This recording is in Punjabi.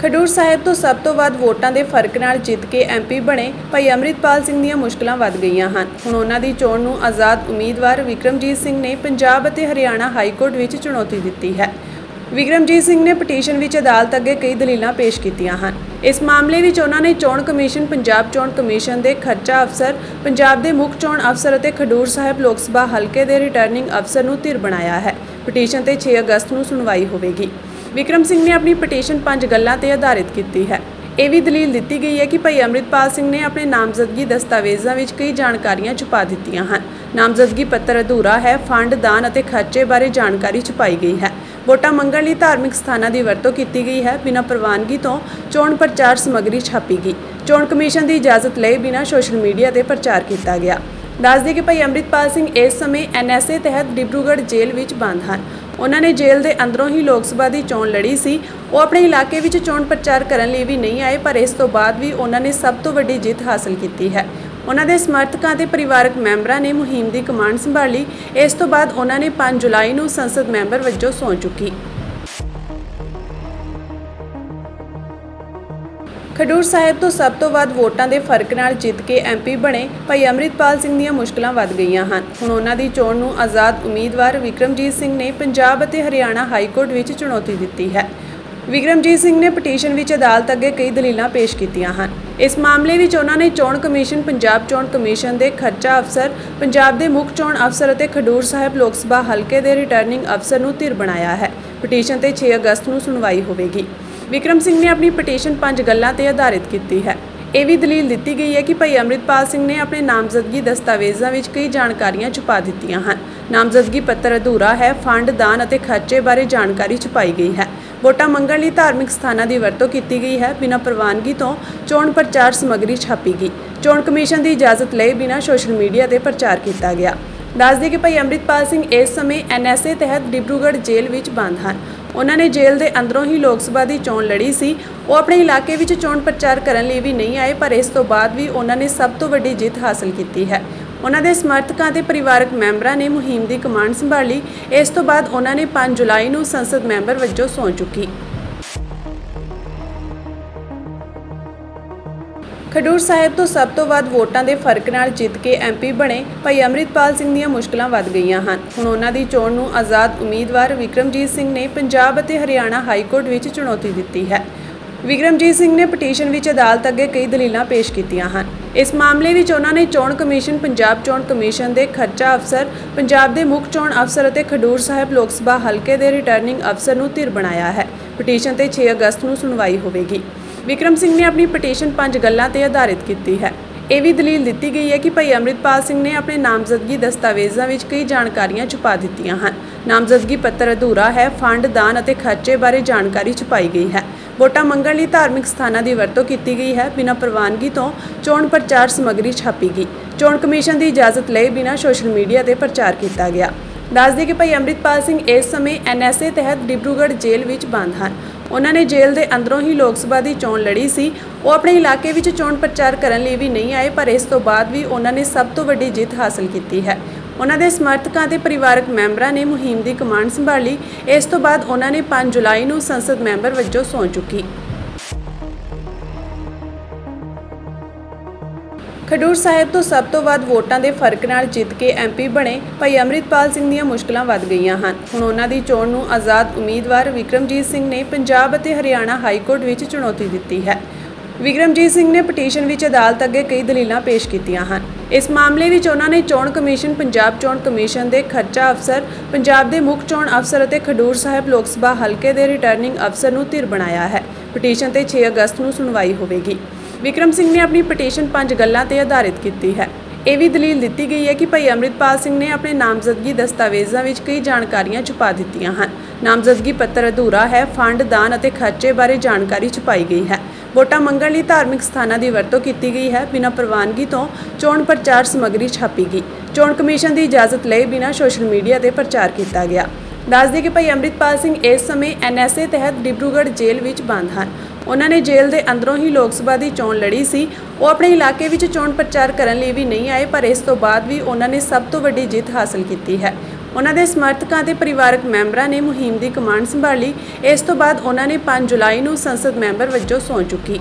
ਖਡੂਰ ਸਾਹਿਬ ਤੋਂ ਸਭ ਤੋਂ ਵੱਧ ਵੋਟਾਂ ਦੇ ਫ਼ਰਕ ਨਾਲ ਜਿੱਤ ਕੇ ਐਮਪੀ ਬਣੇ ਭਾਈ ਅੰਮ੍ਰਿਤਪਾਲ ਸਿੰਘ ਦੀਆਂ ਮੁਸ਼ਕਲਾਂ ਵੱਧ ਗਈਆਂ ਹਨ। ਹੁਣ ਉਹਨਾਂ ਦੀ ਚੋਣ ਨੂੰ ਆਜ਼ਾਦ ਉਮੀਦਵਾਰ ਵਿਕਰਮਜੀਤ ਸਿੰਘ ਨੇ ਪੰਜਾਬ ਅਤੇ ਹਰਿਆਣਾ ਹਾਈ ਕੋਰਟ ਵਿੱਚ ਚੁਣੌਤੀ ਦਿੱਤੀ ਹੈ। ਵਿਕਰਮਜੀਤ ਸਿੰਘ ਨੇ ਪਟੀਸ਼ਨ ਵਿੱਚ ਅਦਾਲਤ ਅੱਗੇ ਕਈ ਦਲੀਲਾਂ ਪੇਸ਼ ਕੀਤੀਆਂ ਹਨ। ਇਸ ਮਾਮਲੇ ਵਿੱਚ ਉਹਨਾਂ ਨੇ ਚੋਣ ਕਮਿਸ਼ਨ, ਪੰਜਾਬ ਚੋਣ ਕਮਿਸ਼ਨ ਦੇ ਖਰਚਾ ਅਫਸਰ, ਪੰਜਾਬ ਦੇ ਮੁੱਖ ਚੋਣ ਅਫਸਰ ਅਤੇ ਖਡੂਰ ਸਾਹਿਬ ਲੋਕ ਸਭਾ ਹਲਕੇ ਦੇ ਰਿਟਰਨਿੰਗ ਅਫਸਰ ਨੂੰ ਧਿਰ ਬਣਾਇਆ ਹੈ। ਪਟੀਸ਼ਨ ਤੇ 6 ਅਗਸਤ ਨੂੰ ਸੁਣਵਾਈ ਹੋਵੇਗੀ। ਵਿਕਰਮ ਸਿੰਘ ਨੇ ਆਪਣੀ ਪਟੀਸ਼ਨ ਪੰਜ ਗੱਲਾਂ ਤੇ ਆਧਾਰਿਤ ਕੀਤੀ ਹੈ। ਇਹ ਵੀ ਦਲੀਲ ਦਿੱਤੀ ਗਈ ਹੈ ਕਿ ਭਾਈ ਅੰਮ੍ਰਿਤਪਾਲ ਸਿੰਘ ਨੇ ਆਪਣੇ ਨਾਮਜ਼ਦਗੀ ਦਸਤਾਵੇਜ਼ਾਂ ਵਿੱਚ ਕਈ ਜਾਣਕਾਰੀਆਂ ਛੁਪਾ ਦਿੱਤੀਆਂ ਹਨ। ਨਾਮਜ਼ਦਗੀ ਪੱਤਰ ਅਧੂਰਾ ਹੈ, ਫੰਡ, ਦਾਨ ਅਤੇ ਖਰਚੇ ਬਾਰੇ ਜਾਣਕਾਰੀ ਛੁਪਾਈ ਗਈ ਹੈ। ਵੋਟਾਂ ਮੰਗਣ ਲਈ ਧਾਰਮਿਕ ਸਥਾਨਾਂ ਦੀ ਵਰਤੋਂ ਕੀਤੀ ਗਈ ਹੈ। ਬਿਨਾਂ ਪ੍ਰਵਾਨਗੀ ਤੋਂ ਚੋਣ ਪ੍ਰਚਾਰ ਸਮੱਗਰੀ ਛਾਪੀ ਗਈ। ਚੋਣ ਕਮਿਸ਼ਨ ਦੀ ਇਜਾਜ਼ਤ ਲਏ ਬਿਨਾਂ ਸੋਸ਼ਲ ਮੀਡੀਆ ਤੇ ਪ੍ਰਚਾਰ ਕੀਤਾ ਗਿਆ। ਦੱਸਦੇ ਕਿ ਭਾਈ ਅੰਮ੍ਰਿਤਪਾਲ ਸਿੰਘ ਇਸ ਸਮੇਂ ਐਨਐਸਏ ਤਹਿਤ ਡਿਬਰੂਗੜ੍ਹ ਜੇਲ੍ਹ ਵਿੱਚ ਬੰਦ ਹਨ। ਉਹਨਾਂ ਨੇ ਜੇਲ੍ਹ ਦੇ ਅੰਦਰੋਂ ਹੀ ਲੋਕ ਸਭਾ ਦੀ ਚੋਣ ਲੜੀ ਸੀ। ਉਹ ਆਪਣੇ ਇਲਾਕੇ ਵਿੱਚ ਚੋਣ ਪ੍ਰਚਾਰ ਕਰਨ ਲਈ ਵੀ ਨਹੀਂ ਆਏ, ਪਰ ਇਸ ਤੋਂ ਬਾਅਦ ਵੀ ਉਹਨਾਂ ਨੇ ਸਭ ਤੋਂ ਵੱਡੀ ਜਿੱਤ ਹਾਸਲ ਕੀਤੀ ਹੈ। ਉਹਨਾਂ ਦੇ ਸਮਰਥਕਾਂ ਤੇ ਪਰਿਵਾਰਕ ਮੈਂਬਰਾਂ ਨੇ ਮੁਹਿੰਮ ਦੀ ਕਮਾਂਡ ਸੰਭਾਲੀ। ਇਸ ਤੋਂ ਬਾਅਦ ਉਹਨਾਂ ਨੇ 5 ਜੁਲਾਈ ਨੂੰ ਸੰਸਦ ਮੈਂਬਰ ਵਜੋਂ ਸਹੁੰ ਚੁੱਕੀ। ਖਡੂਰ ਸਾਹਿਬ ਤੋਂ ਸਭ ਤੋਂ ਵੱਧ ਵੋਟਾਂ ਦੇ ਫ਼ਰਕ ਨਾਲ ਜਿੱਤ ਕੇ ਐਮਪੀ ਬਣੇ, ਭਾਈ ਅੰਮ੍ਰਿਤਪਾਲ ਸਿੰਘ ਦੀਆਂ ਮੁਸ਼ਕਲਾਂ ਵੱਧ ਗਈਆਂ ਹਨ। ਹੁਣ ਉਹਨਾਂ ਦੀ ਚੋਣ ਨੂੰ ਆਜ਼ਾਦ ਉਮੀਦਵਾਰ ਵਿਕਰਮਜੀਤ ਸਿੰਘ ਨੇ ਪੰਜਾਬ ਅਤੇ ਹਰਿਆਣਾ ਹਾਈ ਕੋਰਟ ਵਿੱਚ ਚੁਣੌਤੀ ਦਿੱਤੀ ਹੈ। ਵਿਕਰਮਜੀਤ ਸਿੰਘ ਨੇ ਪਟੀਸ਼ਨ ਵਿੱਚ ਅਦਾਲਤ ਅੱਗੇ ਕਈ ਦਲੀਲਾਂ ਪੇਸ਼ ਕੀਤੀਆਂ ਹਨ। ਇਸ ਮਾਮਲੇ ਵਿੱਚ ਉਹਨਾਂ ਨੇ ਚੋਣ ਕਮਿਸ਼ਨ, ਪੰਜਾਬ ਚੋਣ ਕਮਿਸ਼ਨ ਦੇ ਖਰਚਾ ਅਫਸਰ, ਪੰਜਾਬ ਦੇ ਮੁੱਖ ਚੋਣ ਅਫਸਰ ਅਤੇ ਖਡੂਰ ਸਾਹਿਬ ਲੋਕ ਸਭਾ ਹਲਕੇ ਦੇ ਰਿਟਰਨਿੰਗ ਅਫਸਰ ਨੂੰ ਧਿਰ ਬਣਾਇਆ ਹੈ। ਪਟੀਸ਼ਨ ਤੇ 6 ਅਗਸਤ ਨੂੰ ਸੁਣਵਾਈ ਹੋਵੇਗੀ। ਵਿਕਰਮ ਸਿੰਘ ਨੇ ਆਪਣੀ ਪਟੀਸ਼ਨ ਪੰਜ ਗੱਲਾਂ ਤੇ ਆਧਾਰਿਤ ਕੀਤੀ ਹੈ। ਇਹ ਵੀ ਦਲੀਲ ਦਿੱਤੀ ਗਈ ਹੈ ਕਿ ਭਾਈ ਅੰਮ੍ਰਿਤਪਾਲ ਸਿੰਘ ਨੇ ਆਪਣੇ ਨਾਮਜ਼ਦਗੀ ਦਸਤਾਵੇਜ਼ਾਂ ਵਿੱਚ ਕਈ ਜਾਣਕਾਰੀਆਂ ਛੁਪਾ ਦਿੱਤੀਆਂ ਹਨ। ਨਾਮਜ਼ਦਗੀ ਪੱਤਰ ਅਧੂਰਾ ਹੈ, ਫੰਡ, ਦਾਨ ਅਤੇ ਖਰਚੇ ਬਾਰੇ ਜਾਣਕਾਰੀ ਛੁਪਾਈ ਗਈ ਹੈ। ਵੋਟਾਂ ਮੰਗਣ ਲਈ ਧਾਰਮਿਕ ਸਥਾਨਾਂ ਦੀ ਵਰਤੋਂ ਕੀਤੀ ਗਈ ਹੈ। ਬਿਨਾਂ ਪ੍ਰਵਾਨਗੀ ਤੋਂ ਚੋਣ ਪ੍ਰਚਾਰ ਸਮੱਗਰੀ ਛਾਪੀ ਗਈ। ਚੋਣ ਕਮਿਸ਼ਨ ਦੀ ਇਜਾਜ਼ਤ ਲਏ ਬਿਨਾਂ ਸੋਸ਼ਲ ਮੀਡੀਆ ਤੇ ਪ੍ਰਚਾਰ ਕੀਤਾ ਗਿਆ। ਦੱਸਦੇ ਕਿ ਭਾਈ ਅੰਮ੍ਰਿਤਪਾਲ ਸਿੰਘ ਇਸ ਸਮੇਂ ਐਨਐਸਏ ਤਹਿਤ ਡਿਬਰੂਗੜ੍ਹ ਜੇਲ੍ਹ ਵਿੱਚ ਬੰਦ ਹਨ। ਉਹਨਾਂ ਨੇ ਜੇਲ੍ਹ ਦੇ ਅੰਦਰੋਂ ਹੀ ਲੋਕ ਸਭਾ ਦੀ ਚੋਣ ਲੜੀ ਸੀ। ਉਹ ਆਪਣੇ ਇਲਾਕੇ ਵਿੱਚ ਚੋਣ ਪ੍ਰਚਾਰ ਕਰਨ ਲਈ ਵੀ ਨਹੀਂ ਆਏ, ਪਰ ਇਸ ਤੋਂ ਬਾਅਦ ਵੀ ਉਹਨਾਂ ਨੇ ਸਭ ਤੋਂ ਵੱਡੀ ਜਿੱਤ ਹਾਸਲ ਕੀਤੀ ਹੈ। ਉਹਨਾਂ ਦੇ ਸਮਰਥਕਾਂ ਤੇ ਪਰਿਵਾਰਕ ਮੈਂਬਰਾਂ ਨੇ ਮੁਹਿੰਮ ਦੀ ਕਮਾਂਡ ਸੰਭਾਲੀ। ਇਸ ਤੋਂ ਬਾਅਦ ਉਹਨਾਂ ਨੇ 5 ਜੁਲਾਈ ਨੂੰ ਸੰਸਦ ਮੈਂਬਰ ਵਜੋਂ ਸਹੁੰ ਚੁੱਕੀ। ਖਡੂਰ ਸਾਹਿਬ ਤੋਂ ਸਭ ਤੋਂ ਵੱਧ ਵੋਟਾਂ ਦੇ ਫ਼ਰਕ ਨਾਲ ਜਿੱਤ ਕੇ ਐਮਪੀ ਬਣੇ, ਭਾਈ ਅੰਮ੍ਰਿਤਪਾਲ ਸਿੰਘ ਦੀਆਂ ਮੁਸ਼ਕਲਾਂ ਵੱਧ ਗਈਆਂ ਹਨ। ਹੁਣ ਉਹਨਾਂ ਦੀ ਚੋਣ ਨੂੰ ਆਜ਼ਾਦ ਉਮੀਦਵਾਰ ਵਿਕਰਮਜੀਤ ਸਿੰਘ ਨੇ ਪੰਜਾਬ ਅਤੇ ਹਰਿਆਣਾ ਹਾਈ ਕੋਰਟ ਵਿੱਚ ਚੁਣੌਤੀ ਦਿੱਤੀ ਹੈ। ਵਿਕਰਮਜੀਤ ਸਿੰਘ ਨੇ ਪਟੀਸ਼ਨ ਵਿੱਚ ਅਦਾਲਤ ਅੱਗੇ ਕਈ ਦਲੀਲਾਂ ਪੇਸ਼ ਕੀਤੀਆਂ ਹਨ। ਇਸ ਮਾਮਲੇ ਵਿੱਚ ਉਹਨਾਂ ਨੇ ਚੋਣ ਕਮਿਸ਼ਨ, ਪੰਜਾਬ ਚੋਣ ਕਮਿਸ਼ਨ ਦੇ ਖਰਚਾ ਅਫਸਰ, ਪੰਜਾਬ ਦੇ ਮੁੱਖ ਚੋਣ ਅਫਸਰ ਅਤੇ ਖਡੂਰ ਸਾਹਿਬ ਲੋਕ ਸਭਾ ਹਲਕੇ ਦੇ ਰਿਟਰਨਿੰਗ ਅਫਸਰ ਨੂੰ ਧਿਰ ਬਣਾਇਆ ਹੈ। ਪਟੀਸ਼ਨ ਤੇ 6 ਅਗਸਤ ਨੂੰ ਸੁਣਵਾਈ ਹੋਵੇਗੀ। ਵਿਕਰਮ ਸਿੰਘ ਨੇ ਆਪਣੀ ਪਟੀਸ਼ਨ ਪੰਜ ਗੱਲਾਂ ਤੇ ਆਧਾਰਿਤ ਕੀਤੀ ਹੈ। ਇਹ ਵੀ ਦਲੀਲ ਦਿੱਤੀ ਗਈ ਹੈ ਕਿ ਭਾਈ ਅੰਮ੍ਰਿਤਪਾਲ ਸਿੰਘ ਨੇ ਆਪਣੇ ਨਾਮਜ਼ਦਗੀ ਦਸਤਾਵੇਜ਼ਾਂ ਵਿੱਚ ਕਈ ਜਾਣਕਾਰੀਆਂ ਛੁਪਾ ਦਿੱਤੀਆਂ ਹਨ। ਨਾਮਜ਼ਦਗੀ ਪੱਤਰ ਅਧੂਰਾ ਹੈ, ਫੰਡ, ਦਾਨ ਅਤੇ ਖਰਚੇ ਬਾਰੇ ਜਾਣਕਾਰੀ ਛੁਪਾਈ ਗਈ ਹੈ। ਵੋਟਾਂ ਮੰਗਣ ਲਈ ਧਾਰਮਿਕ ਸਥਾਨਾਂ ਦੀ ਵਰਤੋਂ ਕੀਤੀ ਗਈ ਹੈ। ਬਿਨਾਂ ਪ੍ਰਵਾਨਗੀ ਤੋਂ ਚੋਣ ਪ੍ਰਚਾਰ ਸਮੱਗਰੀ ਛਾਪੀ ਗਈ। ਚੋਣ ਕਮਿਸ਼ਨ ਦੀ ਇਜਾਜ਼ਤ ਲਏ ਬਿਨਾਂ ਸੋਸ਼ਲ ਮੀਡੀਆ ਤੇ ਪ੍ਰਚਾਰ ਕੀਤਾ ਗਿਆ। ਦੱਸਦੇ ਕਿ ਭਾਈ ਅੰਮ੍ਰਿਤਪਾਲ ਸਿੰਘ ਇਸ ਸਮੇਂ ਐਨਐਸਏ ਤਹਿਤ ਡਿਬਰੂਗੜ੍ਹ ਜੇਲ੍ਹ ਵਿੱਚ ਬੰਦ ਹਨ। ਉਹਨਾਂ ਨੇ ਜੇਲ੍ਹ ਦੇ ਅੰਦਰੋਂ ਹੀ ਲੋਕ ਸਭਾ ਦੀ ਚੋਣ ਲੜੀ ਸੀ। ਉਹ ਆਪਣੇ ਇਲਾਕੇ ਵਿੱਚ ਚੋਣ ਪ੍ਰਚਾਰ ਕਰਨ ਲਈ ਵੀ ਨਹੀਂ ਆਏ, ਪਰ ਇਸ ਤੋਂ ਬਾਅਦ ਵੀ ਉਹਨਾਂ ਨੇ ਸਭ ਤੋਂ ਵੱਡੀ ਜਿੱਤ ਹਾਸਲ ਕੀਤੀ ਹੈ। ਉਹਨਾਂ ਦੇ ਸਮਰਥਕਾਂ ਤੇ ਪਰਿਵਾਰਕ ਮੈਂਬਰਾਂ ਨੇ ਮੁਹਿੰਮ ਦੀ ਕਮਾਂਡ ਸੰਭਾਲੀ। ਇਸ ਤੋਂ ਬਾਅਦ ਉਹਨਾਂ ਨੇ 5 ਜੁਲਾਈ ਨੂੰ ਸੰਸਦ ਮੈਂਬਰ ਵਜੋਂ ਸਹੁੰ ਚੁੱਕੀ। ਖਡੂਰ ਸਾਹਿਬ ਤੋਂ ਸਭ ਤੋਂ ਵੱਧ ਵੋਟਾਂ ਦੇ ਫ਼ਰਕ ਨਾਲ ਜਿੱਤ ਕੇ ਐਮਪੀ ਬਣੇ ਭਾਈ ਅੰਮ੍ਰਿਤਪਾਲ ਸਿੰਘ ਦੀਆਂ ਮੁਸ਼ਕਲਾਂ ਵੱਧ ਗਈਆਂ ਹਨ। ਹੁਣ ਉਹਨਾਂ ਦੀ ਚੋਣ ਨੂੰ ਆਜ਼ਾਦ ਉਮੀਦਵਾਰ ਵਿਕਰਮਜੀਤ ਸਿੰਘ ਨੇ ਪੰਜਾਬ ਅਤੇ ਹਰਿਆਣਾ ਹਾਈ ਕੋਰਟ ਵਿੱਚ ਚੁਣੌਤੀ ਦਿੱਤੀ ਹੈ। ਵਿਕਰਮਜੀਤ ਸਿੰਘ ਨੇ ਪਟੀਸ਼ਨ ਵਿੱਚ ਅਦਾਲਤ ਅੱਗੇ ਕਈ ਦਲੀਲਾਂ ਪੇਸ਼ ਕੀਤੀਆਂ ਹਨ। ਇਸ ਮਾਮਲੇ ਵਿੱਚ ਉਹਨਾਂ ਨੇ ਚੋਣ ਕਮਿਸ਼ਨ, ਪੰਜਾਬ ਚੋਣ ਕਮਿਸ਼ਨ ਦੇ ਖਰਚਾ ਅਫਸਰ, ਪੰਜਾਬ ਦੇ ਮੁੱਖ ਚੋਣ ਅਫਸਰ ਅਤੇ ਖਡੂਰ ਸਾਹਿਬ ਲੋਕ ਸਭਾ ਹਲਕੇ ਦੇ ਰਿਟਰਨਿੰਗ ਅਫਸਰ ਨੂੰ ਧਿਰ ਬਣਾਇਆ ਹੈ। ਪਟੀਸ਼ਨ ਤੇ 6 ਅਗਸਤ ਨੂੰ ਸੁਣਵਾਈ ਹੋਵੇਗੀ। ਵਿਕਰਮ ਸਿੰਘ ਨੇ ਆਪਣੀ ਪਟੀਸ਼ਨ ਪੰਜ ਗੱਲਾਂ ਤੇ ਆਧਾਰਿਤ ਕੀਤੀ ਹੈ। ਇਹ ਵੀ ਦਲੀਲ ਦਿੱਤੀ ਗਈ ਹੈ ਕਿ ਭਾਈ ਅੰਮ੍ਰਿਤਪਾਲ ਸਿੰਘ ਨੇ ਆਪਣੇ ਨਾਮਜ਼ਦਗੀ ਦਸਤਾਵੇਜ਼ਾਂ ਵਿੱਚ ਕਈ ਜਾਣਕਾਰੀਆਂ ਛੁਪਾ ਦਿੱਤੀਆਂ ਹਨ। ਨਾਮਜ਼ਦਗੀ ਪੱਤਰ ਅਧੂਰਾ ਹੈ, ਫੰਡ, ਦਾਨ ਅਤੇ ਖਰਚੇ ਬਾਰੇ ਜਾਣਕਾਰੀ ਛੁਪਾਈ ਗਈ ਹੈ। ਵੋਟਾਂ ਮੰਗਣ ਲਈ ਧਾਰਮਿਕ ਸਥਾਨਾਂ ਦੀ ਵਰਤੋਂ ਕੀਤੀ ਗਈ ਹੈ। ਬਿਨਾਂ ਪ੍ਰਵਾਨਗੀ ਤੋਂ ਚੋਣ ਪ੍ਰਚਾਰ ਸਮੱਗਰੀ ਛਾਪੀ ਗਈ। ਚੋਣ ਕਮਿਸ਼ਨ ਦੀ ਇਜਾਜ਼ਤ ਲਏ ਬਿਨਾਂ ਸੋਸ਼ਲ ਮੀਡੀਆ ਤੇ ਪ੍ਰਚਾਰ ਕੀਤਾ ਗਿਆ। ਦੱਸਦੇ ਕਿ ਭਾਈ ਅੰਮ੍ਰਿਤਪਾਲ ਸਿੰਘ ਇਸ ਸਮੇਂ ਐਨਐਸਏ ਤਹਿਤ ਡਿਬਰੂਗੜ੍ਹ ਜੇਲ੍ਹ ਵਿੱਚ ਬੰਦ ਹਨ। ਉਹਨਾਂ ਨੇ ਜੇਲ੍ਹ ਦੇ ਅੰਦਰੋਂ ਹੀ ਲੋਕ ਸਭਾ ਦੀ ਚੋਣ ਲੜੀ ਸੀ। ਉਹ ਆਪਣੇ ਇਲਾਕੇ ਵਿੱਚ ਚੋਣ ਪ੍ਰਚਾਰ ਕਰਨ ਲਈ ਵੀ ਨਹੀਂ ਆਏ, ਪਰ ਇਸ ਤੋਂ ਬਾਅਦ ਵੀ ਉਹਨਾਂ ਨੇ ਸਭ ਤੋਂ ਵੱਡੀ ਜਿੱਤ ਹਾਸਲ ਕੀਤੀ ਹੈ। ਉਹਨਾਂ ਦੇ ਸਮਰਥਕਾਂ ਤੇ ਪਰਿਵਾਰਕ ਮੈਂਬਰਾਂ ਨੇ ਮੁਹਿੰਮ ਦੀ ਕਮਾਂਡ ਸੰਭਾਲੀ। ਇਸ ਤੋਂ ਬਾਅਦ ਉਹਨਾਂ ਨੇ 5 ਜੁਲਾਈ ਨੂੰ ਸੰਸਦ ਮੈਂਬਰ ਵਜੋਂ ਸਹੁੰ ਚੁੱਕੀ।